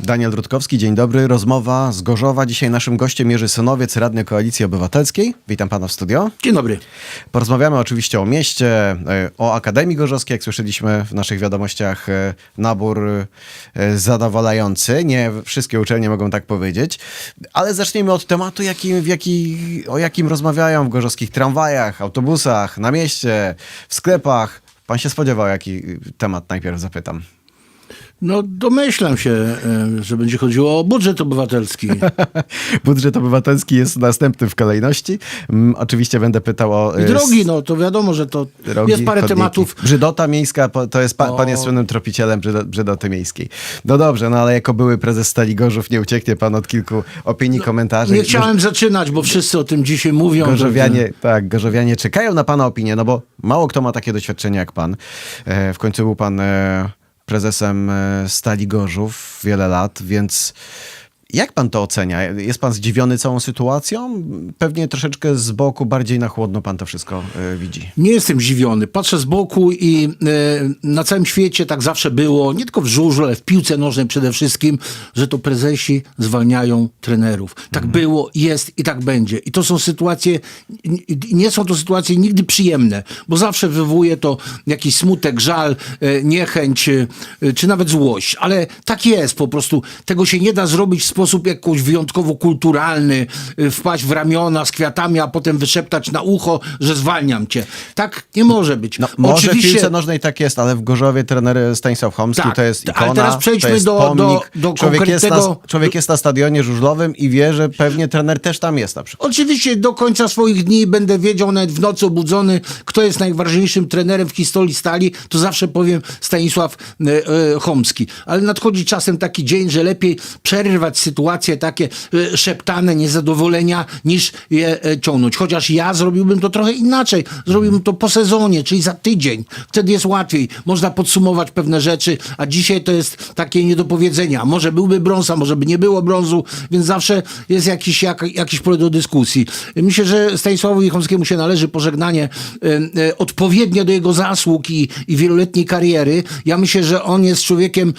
Daniel Rutkowski, dzień dobry. Rozmowa z Gorzowa. Dzisiaj naszym gościem Jerzy Synowiec, radny Koalicji Obywatelskiej. Witam pana w studio. Dzień dobry. Porozmawiamy oczywiście o mieście, e, o Akademii Gorzowskiej. Jak słyszeliśmy w naszych wiadomościach, e, nabór e, zadowalający. Nie wszystkie uczelnie mogą tak powiedzieć. Ale zacznijmy od tematu, jakim, jaki, o jakim rozmawiają w gorzowskich tramwajach, autobusach, na mieście, w sklepach. Pan się spodziewał, jaki temat najpierw zapytam. No domyślam się, e, że będzie chodziło o budżet obywatelski. Budżet obywatelski jest następny w kolejności. Mm, oczywiście będę pytał o... I e, drogi, no to wiadomo, że to drogi, jest parę chodniki. tematów. Brzydota miejska, to jest, pa, O. pan jest słynnym tropicielem brzydo, brzydoty miejskiej. No dobrze, no ale jako były prezes Stali Gorzów nie ucieknie pan od kilku opinii, komentarzy. No, Nie chciałem zaczynać, bo wszyscy o tym dzisiaj mówią. Gorzowianie, tak, Gorzowianie czekają na pana opinię, no bo mało kto ma takie doświadczenie jak pan. E, w końcu był pan e, prezesem e, Stali Gorzów wiele lat, więc jak pan to ocenia? Jest pan zdziwiony całą sytuacją? Pewnie troszeczkę z boku, bardziej na chłodno pan to wszystko e, widzi. Nie jestem zdziwiony. Patrzę z boku i e, na całym świecie tak zawsze było, nie tylko w żużlu, ale w piłce nożnej przede wszystkim, że to prezesi zwalniają trenerów. Tak było, jest i tak będzie. I to są sytuacje, nie są to sytuacje nigdy przyjemne, bo zawsze wywołuje to jakiś smutek, żal, e, niechęć, e, czy nawet złość. Ale tak jest po prostu. Tego się nie da zrobić w sposób jakoś wyjątkowo kulturalny, e, wpaść w ramiona z kwiatami, a potem wyszeptać na ucho, że zwalniam cię. Tak nie może być. No, może w piłce nożnej tak jest, ale w Gorzowie trener Stanisław Chomski Tak, to jest ale ikona, teraz przejdźmy to jest do- pomnik. do- do człowiek, jest na, konkretnego- człowiek jest na stadionie żużlowym i wie, że pewnie trener też tam jest na przykład. Oczywiście do końca swoich dni będę wiedział, nawet w nocy obudzony, kto jest najważniejszym trenerem w historii stali, to zawsze powiem Stanisław e, e, Chomski. Ale nadchodzi czasem taki dzień, że lepiej przerwać sytuacje takie e, szeptane, niezadowolenia, niż je e, ciągnąć. Chociaż ja zrobiłbym to trochę inaczej. Zrobiłbym to po sezonie, czyli za tydzień. Wtedy jest łatwiej. Można podsumować pewne rzeczy, a dzisiaj to jest takie niedopowiedzenia. Może byłby brąz, a może by nie było brązu, więc zawsze jest jakiś, jak, jakiś pole do dyskusji. Myślę, że Stanisławowi Chomskiemu się należy pożegnanie e, e, odpowiednie do jego zasług i, i wieloletniej kariery. Ja myślę, że on jest człowiekiem,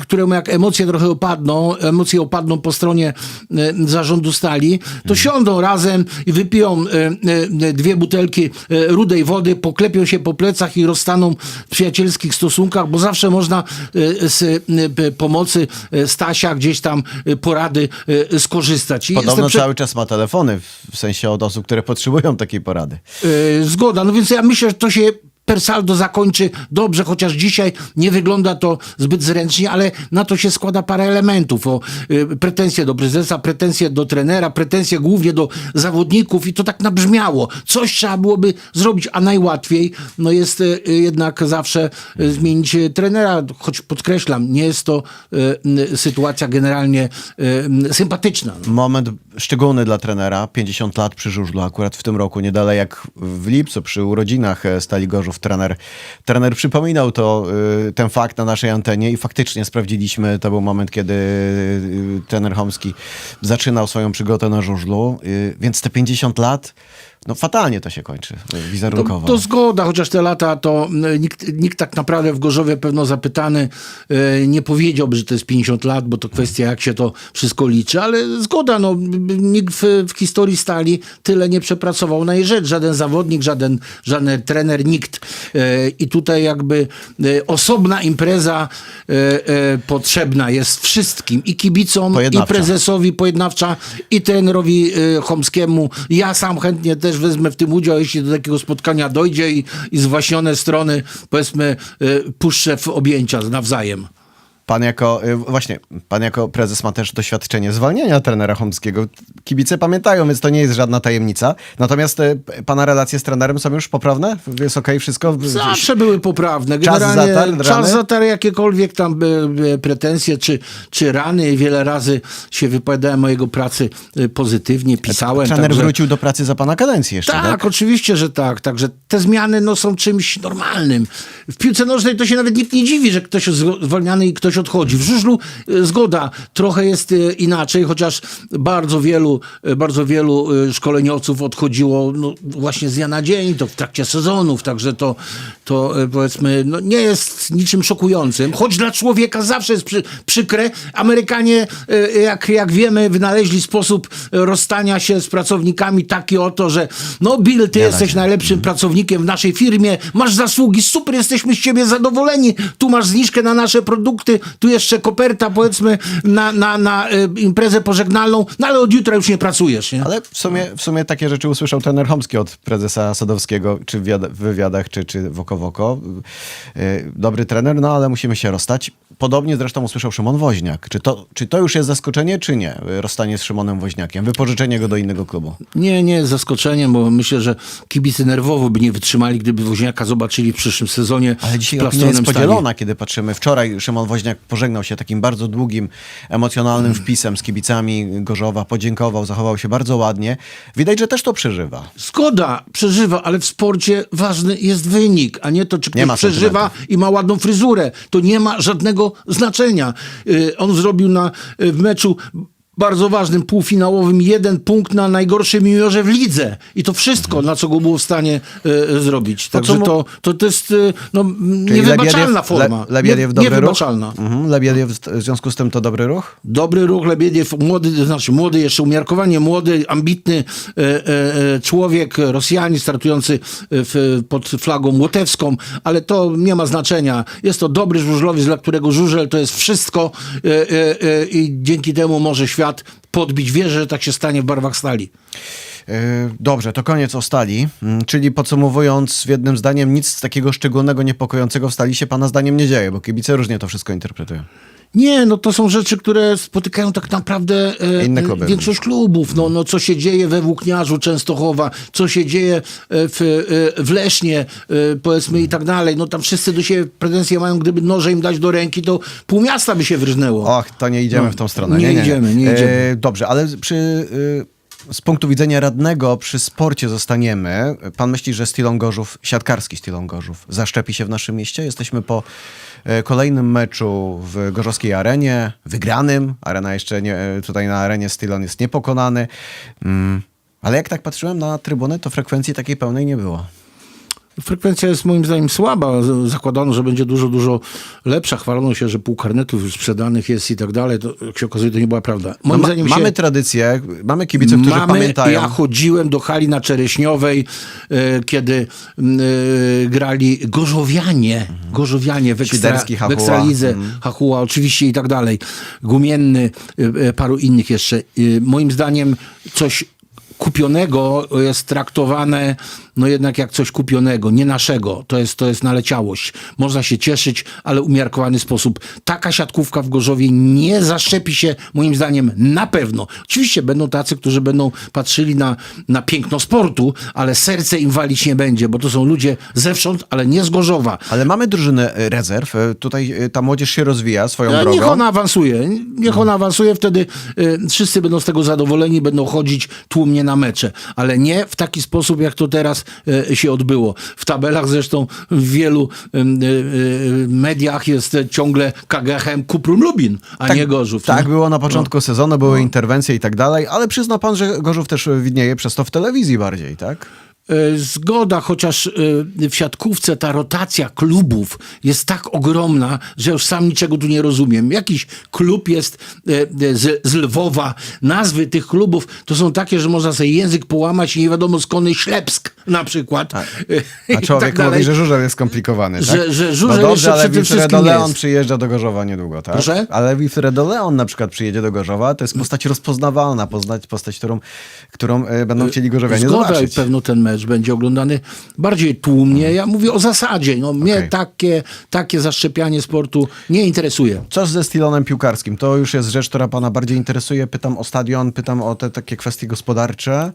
któremu jak emocje trochę opadną, emocje opadną po stronie e, zarządu stali, to siądą razem i wypiją e, e, dwie butelki rudej wody, poklepią się po plecach i rozstaną w przyjacielskich stosunkach, bo zawsze można z pomocy Stasia gdzieś tam porady skorzystać. I Podobno prze- cały czas ma telefony, w sensie od osób, które potrzebują takiej porady. Zgoda. No więc ja myślę, że to się per saldo zakończy dobrze, chociaż dzisiaj nie wygląda to zbyt zręcznie, ale na to się składa parę elementów. O, y, pretensje do prezesa, pretensje do trenera, pretensje głównie do zawodników i to tak nabrzmiało. Coś trzeba byłoby zrobić, a najłatwiej no jest y, y, jednak zawsze zmienić trenera, choć podkreślam, nie jest to sytuacja generalnie sympatyczna. Moment szczególny dla trenera, 50 lat przy żużlu, akurat w tym roku, nie dalej jak w lipcu, przy urodzinach e, Stali Gorzów, trener, trener przypominał to, y, ten fakt na naszej antenie i faktycznie sprawdziliśmy, to był moment, kiedy y, trener Chomski zaczynał swoją przygotę na żużlu, y, więc te 50 lat, no fatalnie to się kończy y, wizerunkowo. To, to zgoda, chociaż te lata to nikt, nikt tak naprawdę w Gorzowie pewno zapytany y, nie powiedziałby, że to jest 50 lat, bo to kwestia jak się to wszystko liczy, ale zgoda, no nikt w, w historii stali tyle nie przepracował na jej rzecz, żaden zawodnik, żaden, żaden trener, nikt. Y, I tutaj jakby osobna impreza potrzebna jest wszystkim, i kibicom, i prezesowi pojednawcza, i trenerowi Chomskiemu. Ja sam chętnie też wezmę w tym udział, jeśli do takiego spotkania dojdzie i, i zwaśnione strony, powiedzmy, y, puszczę w objęcia nawzajem. Pan jako, y, właśnie, pan jako prezes ma też doświadczenie zwalniania trenera Chomskiego. Kibice pamiętają, więc to nie jest żadna tajemnica. Natomiast y, pana relacje z trenerem są już poprawne? Jest okej wszystko? Zawsze były poprawne. Czas Generalnie zatarł, rany? czas zatarł jakiekolwiek tam pretensje czy, czy rany. Wiele razy się wypowiadałem o jego pracy y, pozytywnie, pisałem. Trener także- wrócił do pracy za pana kadencję jeszcze, tak? Tak, oczywiście, że tak. Także te zmiany no, są czymś normalnym. W piłce nożnej to się nawet nikt nie dziwi, że ktoś jest zwolniany i ktoś ktoś odchodzi. W żużlu e, zgoda, trochę jest e, inaczej, chociaż bardzo wielu, e, bardzo wielu szkoleniowców odchodziło no, właśnie z dnia na dzień, to w trakcie sezonów, także to, to powiedzmy no, nie jest niczym szokującym, choć dla człowieka zawsze jest przy, przykre. Amerykanie, jak, jak wiemy, wynaleźli sposób rozstania się z pracownikami taki oto, że no Bill, ty jesteś najlepszym pracownikiem w naszej firmie, masz zasługi, super, jesteśmy z ciebie zadowoleni, tu masz zniżkę na nasze produkty, tu jeszcze koperta powiedzmy na, na, na e, imprezę pożegnalną, no ale od jutra już nie pracujesz, nie? Ale w sumie, w sumie takie rzeczy usłyszał trener Chomski od prezesa Sadowskiego, czy w wiada- w wywiadach, czy, czy w oko w oko. Yy, Dobry trener, no ale musimy się rozstać. Podobnie zresztą usłyszał Szymon Woźniak. Czy to, czy to już jest zaskoczenie, czy nie? Rozstanie z Szymonem Woźniakiem, wypożyczenie go do innego klubu. Nie, nie jest zaskoczeniem, bo myślę, że kibice nerwowo by nie wytrzymali, gdyby Woźniaka zobaczyli w przyszłym sezonie Ale dzisiaj opinia jest plastronym stanie. podzielona, kiedy patrzymy. Wczoraj Szymon Woźniak pożegnał się takim bardzo długim, emocjonalnym wpisem z kibicami Gorzowa, podziękował, zachował się bardzo ładnie. Widać, że też to przeżywa. Zgoda, przeżywa, ale w sporcie ważny jest wynik, a nie to, czy ktoś przeżywa i ma ładną fryzurę. To nie ma żadnego znaczenia. Y, on zrobił na, y, w meczu bardzo ważnym, półfinałowym, jeden punkt na najgorszym juniorze w lidze. I to wszystko, na co go było w stanie y, zrobić. Także to, to, to jest y, no, niewybaczalna Lebiediew- forma. Le, Lebiediew Nie- dobry ruch? Mhm. Lebiediew w związku z tym to dobry ruch? Dobry ruch Lebiediew, młody, to znaczy młody, jeszcze umiarkowanie młody, ambitny e, e, człowiek, Rosjanin startujący w, pod flagą łotewską, ale to nie ma znaczenia. Jest to dobry żużlowiec, dla którego żużel to jest wszystko e, e, e, i dzięki temu może świat podbić. Wierzę, że tak się stanie w barwach stali. Yy, Dobrze, to koniec o Stali. Mm, Czyli podsumowując w jednym zdaniem, nic takiego szczególnego, niepokojącego w Stali się pana zdaniem nie dzieje, bo kibice różnie to wszystko interpretują. Nie, no to są rzeczy, które spotykają tak naprawdę e, e, większość klubów. No, no, co się dzieje we Włókniarzu Częstochowa, co się dzieje e, w, e, w Lesznie, powiedzmy i tak dalej. No tam wszyscy do siebie pretensje mają, gdyby noże im dać do ręki, to pół miasta by się wyrżnęło. Och, to nie idziemy No, w tą stronę. nie idziemy, nie idziemy. E, dobrze, ale przy, y, z punktu widzenia radnego przy sporcie zostaniemy. Pan myśli, że Stilon Gorzów, siatkarski Stilon Gorzów, zaszczepi się w naszym mieście? Jesteśmy po e, kolejnym meczu w Gorzowskiej Arenie, wygranym. Arena jeszcze nie, e, tutaj na arenie Stilon jest niepokonany. Mm. Ale jak tak patrzyłem na trybunę, to frekwencji takiej pełnej nie było. Frekwencja jest moim zdaniem słaba. Zakładano, że będzie dużo, dużo lepsza. Chwalono się, że pół karnetów już sprzedanych jest i tak dalej. To, jak się okazuje, to nie była prawda. Moim No, zdaniem mamy się... tradycję, mamy kibiców, którzy Mamy, pamiętają. Ja chodziłem do hali na Czereśniowej, e, kiedy e, grali Gorzowianie, Gorzowianie w, ekstra, w Hachuła. Ekstralidze, Hachuła oczywiście i tak dalej, Gumienny, e, e, paru innych jeszcze. E, Moim zdaniem coś kupionego jest traktowane no jednak jak coś kupionego, nie naszego. To jest, to jest naleciałość. Można się cieszyć, ale umiarkowany sposób. Taka siatkówka w Gorzowie nie zaszczepi się, moim zdaniem, na pewno. Oczywiście będą tacy, którzy będą patrzyli na, na piękno sportu, ale serce im walić nie będzie, bo to są ludzie zewsząd, ale nie z Gorzowa. Ale mamy drużynę e, rezerw. E, Tutaj e, ta młodzież się rozwija swoją drogą. niech ona awansuje. Niech ona awansuje, wtedy y, wszyscy będą z tego zadowoleni, będą chodzić tłumnie na mecze. Ale nie w taki sposób, jak to teraz y, się odbyło. W tabelach zresztą w wielu y, y, mediach jest ciągle KGHM Kuprum Lubin, a nie Gorzów. Tak nie? było na początku sezonu, były interwencje i tak dalej, ale przyzna pan, że Gorzów też widnieje przez to w telewizji bardziej, tak? E, Zgoda, chociaż e, w siatkówce ta rotacja klubów jest tak ogromna, że już sam niczego tu nie rozumiem. Jakiś klub jest e, z, z Lwowa. Nazwy tych klubów to są takie, że można sobie język połamać i nie wiadomo skąd Ślepsk na przykład. E, A i człowiek tak mówi, że żużel jest skomplikowany, tak? Że- że żużel no dobrze, ale przyjeżdża do Gorzowa niedługo, tak? Proszę? Ale Wilfredo Leon na przykład przyjedzie do Gorzowa, to jest postać rozpoznawalna, poznać postać, którą, którą będą chcieli Gorzowianie Zgoda zobaczyć. pewno ten mecz będzie oglądany bardziej tłumnie. Ja mówię o zasadzie. No, mnie Okej. takie, takie zaszczepianie sportu nie interesuje. Co ze Stilonem piłkarskim? To już jest rzecz, która pana bardziej interesuje. Pytam o stadion, pytam o te takie kwestie gospodarcze.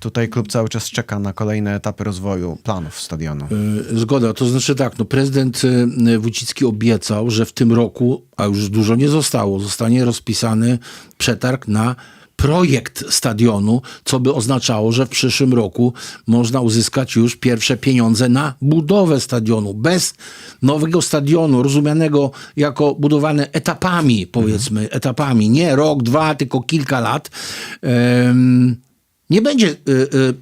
Tutaj klub cały czas czeka na kolejne etapy rozwoju planów stadionu. Y, Zgoda, to znaczy tak, no prezydent y, Wójcicki obiecał, że w tym roku, a już dużo nie zostało, zostanie rozpisany przetarg na projekt stadionu, co by oznaczało, że w przyszłym roku można uzyskać już pierwsze pieniądze na budowę stadionu. Bez nowego stadionu, rozumianego jako budowany etapami, powiedzmy, etapami, nie rok, dwa, tylko kilka lat. Nie będzie y, y,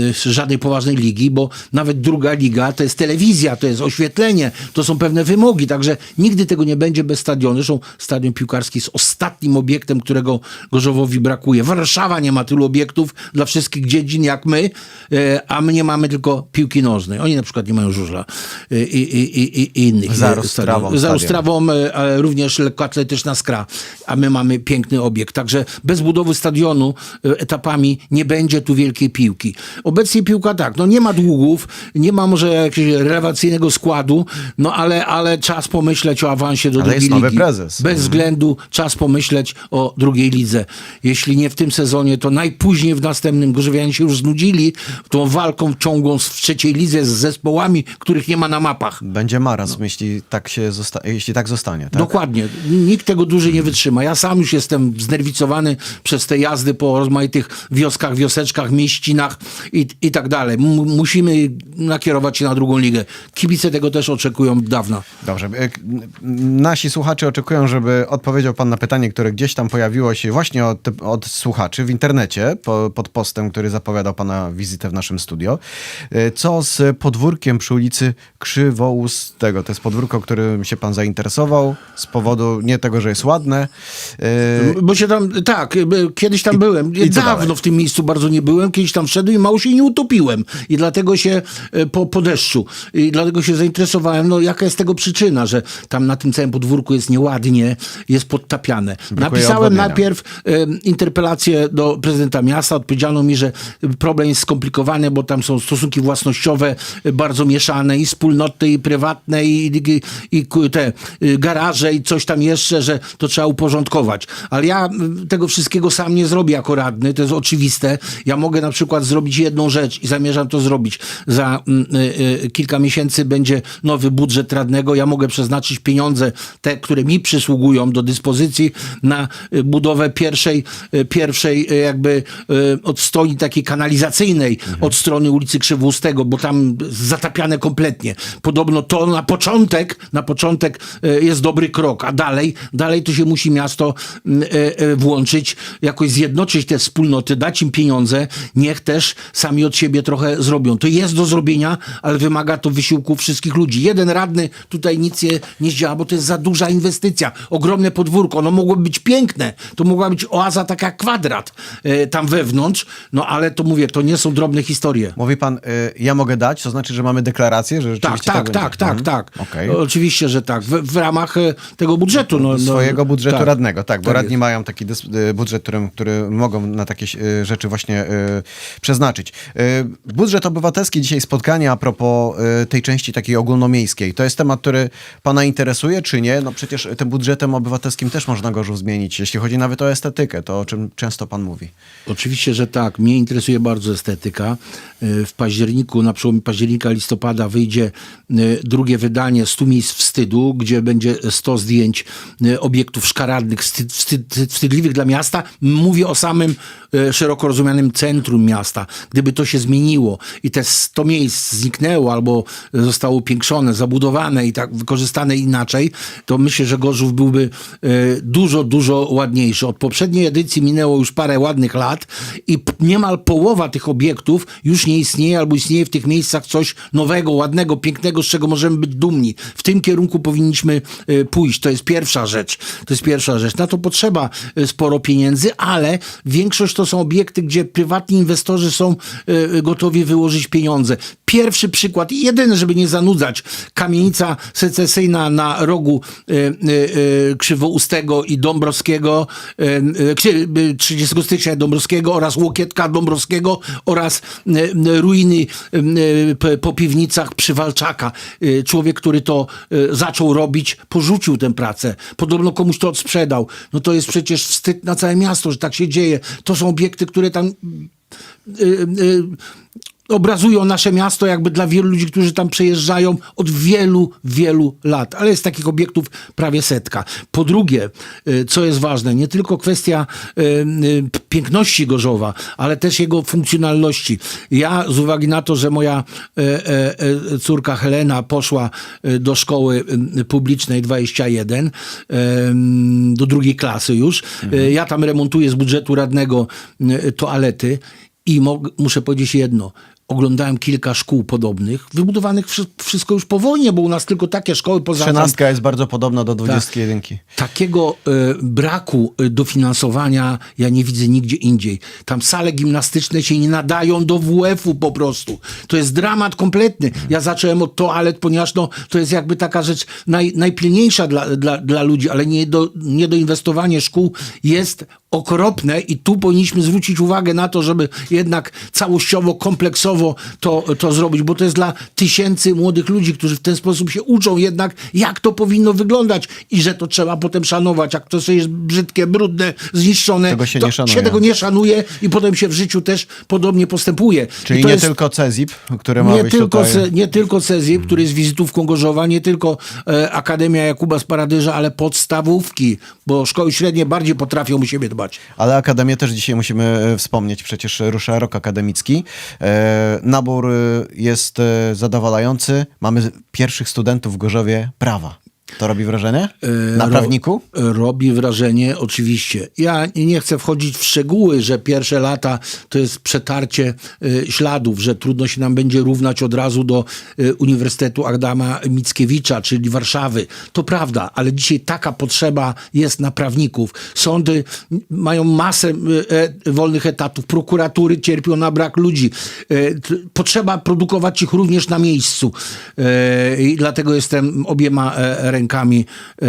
y, y, żadnej poważnej ligi, bo nawet druga liga to jest telewizja, to jest oświetlenie, to są pewne wymogi, także nigdy tego nie będzie bez stadionu. Zresztą stadion piłkarski jest ostatnim obiektem, którego Gorzowowi brakuje. Warszawa nie ma tylu obiektów dla wszystkich dziedzin jak my, y, a my nie mamy tylko piłki nożnej. Oni na przykład nie mają żużla y, i, i, i, i, innych. Y, stadionów. Za stadion. Roztrawą Strawą, e, ale również lekkoatletyczna skra, a my mamy piękny obiekt. Także bez budowy stadionu etapami nie będzie tu wielkiej piłki. Obecnie piłka tak, no nie ma długów, nie ma może jakiegoś relewacyjnego składu, no ale, ale czas pomyśleć o awansie do Ale drugiej jest nowy ligi. prezes. Bez względu czas pomyśleć o drugiej lidze. Jeśli nie w tym sezonie, to najpóźniej w następnym. Gorzowianie się już znudzili tą walką ciągłą w trzeciej lidze z zespołami, których nie ma na mapach. Będzie marazm, jeśli, tak się jeśli tak zostanie. Tak? Dokładnie. Nikt tego dłużej nie wytrzyma. Ja sam już jestem znerwicowany przez te jazdy po rozmaitych wioskach, wioseczkach, mieścinach i, i tak dalej. M- musimy nakierować się na drugą ligę. Kibice tego też oczekują od dawna. Dobrze. E, Nasi słuchacze oczekują, żeby odpowiedział pan na pytanie, które gdzieś tam pojawiło się właśnie od, od słuchaczy w internecie po, pod postem, który zapowiadał pana wizytę w naszym studio. E, Co z podwórkiem przy ulicy Krzywoustego? To jest podwórko, którym się pan zainteresował z powodu nie tego, że jest ładne. E, Bo się tam, tak, kiedyś tam byłem. i Dawno dalej? w tym miejscu bardzo nie byłem. Kiedyś tam wszedłem i mało się nie utopiłem. I dlatego się y, po, po deszczu. I dlatego się zainteresowałem, no jaka jest tego przyczyna, że tam na tym całym podwórku jest nieładnie, jest podtapiane. Napisałem odwodnienia. najpierw y, interpelację do prezydenta miasta. Odpowiedziano mi, że problem jest skomplikowany, bo tam są stosunki własnościowe y, bardzo mieszane i wspólnoty, i prywatne, i, i, i te y, garaże, i coś tam jeszcze, że to trzeba uporządkować. Ale ja tego wszystkiego sam nie zrobię jako radny, to jest oczywiste. Ja mogę na przykład zrobić jedną rzecz i zamierzam to zrobić. Za mm, y, y, kilka miesięcy będzie nowy budżet radnego. Ja mogę przeznaczyć pieniądze, te, które mi przysługują do dyspozycji, na y, budowę pierwszej, y, pierwszej y, jakby y, od stoi takiej kanalizacyjnej od strony ulicy Krzywustego, bo tam zatapiane kompletnie. Podobno to na początek, na początek jest dobry krok, a dalej, dalej to się musi miasto włączyć, jakoś zjednoczyć te wspólnoty, dać im pieniądze, niech też sami od siebie trochę zrobią. To jest do zrobienia, ale wymaga to wysiłku wszystkich ludzi. Jeden radny tutaj nic nie, nie zdziała, bo to jest za duża inwestycja. Ogromne podwórko, ono mogłoby być piękne. To mogła być oaza taka jak kwadrat y, tam wewnątrz, no ale to mówię, to nie są drobne historie. mówi pan, e, ja mogę dać, to znaczy, że mamy deklarację, że Tak, rzeczywiście tak, będzie? tak, tak, Mhm. tak. Okej. Oczywiście, że tak. W, w ramach e, tego budżetu. No, no, swojego budżetu tak. radnego, tak, bo Tak radni jest. mają taki y, budżet, którym, który mogą na takie y, rzeczy właśnie y, przeznaczyć. Y, budżet obywatelski, dzisiaj spotkanie a propos y, tej części takiej ogólnomiejskiej. To jest temat, który pana interesuje, czy nie? No przecież tym budżetem obywatelskim też można Gorzów zmienić, jeśli chodzi nawet o estetykę, to o czym często pan mówi. Oczywiście, że tak. Mnie interesuje bardzo estetyka. W październiku, na przełomie października, listopada wyjdzie drugie wydanie 100 miejsc wstydu, gdzie będzie 100 zdjęć obiektów szkaradnych, wstyd, wstyd, wstydliwych dla miasta. Mówię o samym szeroko rozumianym centrum miasta. Gdyby to się zmieniło i te 100 miejsc zniknęło albo zostało upiększone, zabudowane i tak wykorzystane inaczej, to myślę, że Gorzów byłby y, dużo, dużo ładniejszy. Od poprzedniej edycji minęło już parę ładnych lat i niemal połowa tych obiektów już nie istnieje albo istnieje w tych miejscach coś nowego, ładnego, pięknego, z czego możemy być dumni. W tym kierunku powinniśmy y, pójść. To jest pierwsza rzecz. To jest pierwsza rzecz. Na to potrzeba y, sporo pieniędzy, ale większość to są obiekty, gdzie prywatni inwestorzy są y, gotowi wyłożyć pieniądze. Pierwszy przykład, jedyny, żeby nie zanudzać, kamienica secesyjna na rogu y, y, Krzywoustego i Dąbrowskiego, y, y, Krzy- y, 30 stycznia Dąbrowskiego oraz Łokietka Dąbrowskiego oraz ruiny po piwnicach Przywalczaka. Człowiek, który to zaczął robić, porzucił tę pracę. Podobno komuś to odsprzedał. No to jest przecież wstyd na całe miasto, że tak się dzieje. To są obiekty, które tam y, y, obrazują nasze miasto jakby dla wielu ludzi, którzy tam przejeżdżają od wielu, wielu lat. Ale jest takich obiektów prawie setka. Po drugie, y, co jest ważne, nie tylko kwestia y, y, piękności Gorzowa, ale też jego funkcjonalności. Ja z uwagi na to, że moja e, e, e, córka Helena poszła do szkoły publicznej 21, e, do drugiej klasy już, e, ja tam remontuję z budżetu radnego toalety i muszę powiedzieć jedno. Oglądałem kilka szkół podobnych, wybudowanych wszy- wszystko już po wojnie, bo u nas tylko takie szkoły poza Trzynastka jest bardzo podobna do dwudziestki jedynki. Takiego e, braku e, dofinansowania ja nie widzę nigdzie indziej. Tam sale gimnastyczne się nie nadają do WF-u po prostu. To jest dramat kompletny. Ja zacząłem od toalet, ponieważ no, to jest jakby taka rzecz naj, najpilniejsza dla, dla, dla ludzi, ale nie do, niedoinwestowanie szkół jest okropne i tu powinniśmy zwrócić uwagę na to, żeby jednak całościowo, kompleksowo to, to zrobić, bo to jest dla tysięcy młodych ludzi, którzy w ten sposób się uczą jednak, jak to powinno wyglądać i że to trzeba potem szanować. Jak to jest brzydkie, brudne, zniszczone, Tego się to nie szanuje. się tego nie szanuje i potem się w życiu też podobnie postępuje. Czyli nie jest- tylko CEZIP, który ma nie być tylko, tutaj... se, nie tylko CEZIP, który jest wizytówką Gorzowa, nie tylko e, Akademia Jakuba z Paradyża, ale podstawówki, bo szkoły średnie bardziej potrafią o siebie dbać. Ale Akademię też dzisiaj musimy e, wspomnieć, przecież rusza rok akademicki. E, nabór e, jest zadowalający. Mamy pierwszych studentów w Gorzowie prawa. To robi wrażenie? Na Ro- prawniku? Robi wrażenie, oczywiście. Ja nie chcę wchodzić w szczegóły, że pierwsze lata to jest przetarcie y, śladów, że trudno się nam będzie równać od razu do y, Uniwersytetu Adama Mickiewicza, czyli Warszawy. To prawda, ale dzisiaj taka potrzeba jest na prawników. Sądy mają masę y, e, wolnych etatów, prokuratury cierpią na brak ludzi. Potrzeba produkować ich również na miejscu. I dlatego jestem obiema e, rękami e,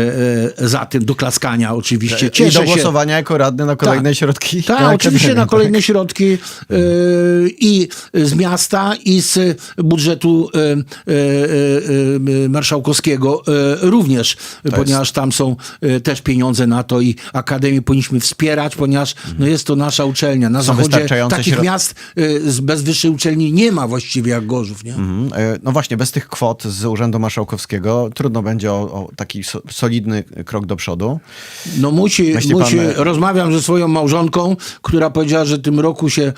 e, za tym, do klaskania oczywiście. I Cieszę do się. głosowania jako radny na kolejne Tak. środki? Tak, na oczywiście na kolejne środki yy, i z miasta, i z budżetu marszałkowskiego również, ponieważ tam są też pieniądze na to i Akademię powinniśmy wspierać, ponieważ no, jest to nasza uczelnia. Na Są zachodzie takich środ- miast bez wyższej uczelni nie ma właściwie jak Gorzów. Nie? Mhm. E, No właśnie, bez tych kwot z Urzędu Marszałkowskiego trudno będzie o, o taki so, solidny krok do przodu. No musi, Myśli musi pan, e, rozmawiam ze swoją małżonką, która powiedziała, że tym roku się e,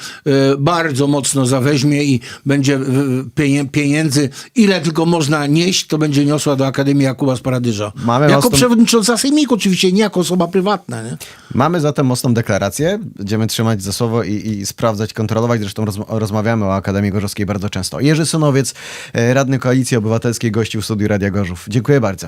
bardzo mocno zaweźmie i będzie pienie- pieniędzy, ile tylko można nieść, to będzie niosła do Akademii Jakuba z Paradyża. Mamy jako mocną- przewodnicząca sejmiku oczywiście, nie jako osoba prywatna. Nie? Mamy zatem mocną deklarację. Będziemy trzymać za słowo i, i sprawdzać, kontrolować. Zresztą rozma- rozmawiamy o Akademii Gorzowskiej bardzo często. Jerzy Sunowiec, e, radny Koalicji Obywatelskiej, gościł w studiu Radia Gorzów. Dziękuję bardzo.